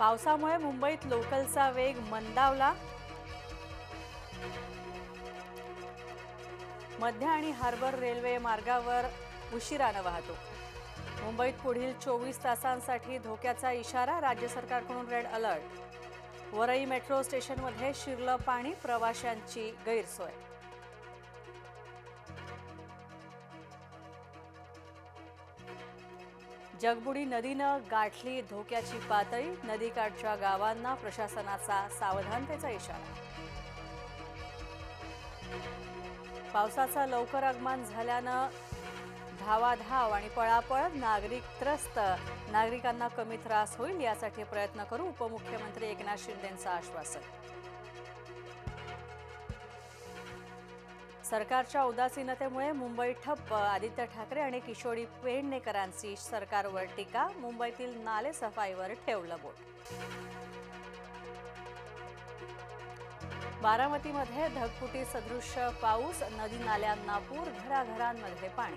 पावसामुळे मुंबईत लोकलचा वेग मंदावला. मध्य आणि हार्बर रेल्वे मार्गावर उशिरानं वाहतूक. मुंबईत पुढील चोवीस तासांसाठी धोक्याचा इशारा राज्य सरकारकडून रेड अलर्ट. वरई मेट्रो स्टेशनमध्ये शिरलं पाणी प्रवाशांची गैरसोय. जगबुडी नदीनं गाठली धोक्याची पातळी. नदीकाठच्या गावांना प्रशासनाचा सावधानतेचा इशारा. पावसाचं लवकर आगमन झाल्यानं धावाधाव आणि पळापळ नागरिक त्रस्त. नागरिकांना कमी त्रास होईल यासाठी प्रयत्न करू उपमुख्यमंत्री एकनाथ शिंदेंचं आश्वासन. सरकारच्या उदासीनतेमुळे मुंबई ठप्प. आदित्य ठाकरे आणि किशोरी पेडणेकरांची सरकारवर टीका मुंबईतील नाले सफाईवर ठेवलं बोट. बारामतीमध्ये ढगफुटी सदृश्य पाऊस नदी नाल्यांना पूर घराघरांमध्ये पाणी.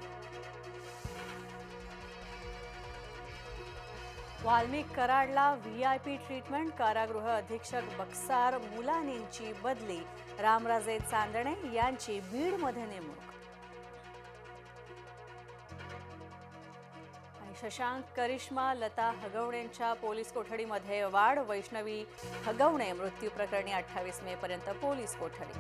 वाल्मिक कराडला व्ही आय पी ट्रीटमेंट कारागृह अधीक्षक बक्सार मुलानींची बदली रामराजे चांदणे यांची बीडमध्ये नेमणूक. शशांक करिश्मा लता हगवणेंच्या पोलीस कोठडीमध्ये वाढ वैष्णवी हगवणे मृत्यू प्रकरणी अठ्ठावीस मे पर्यंत पोलीस कोठडी.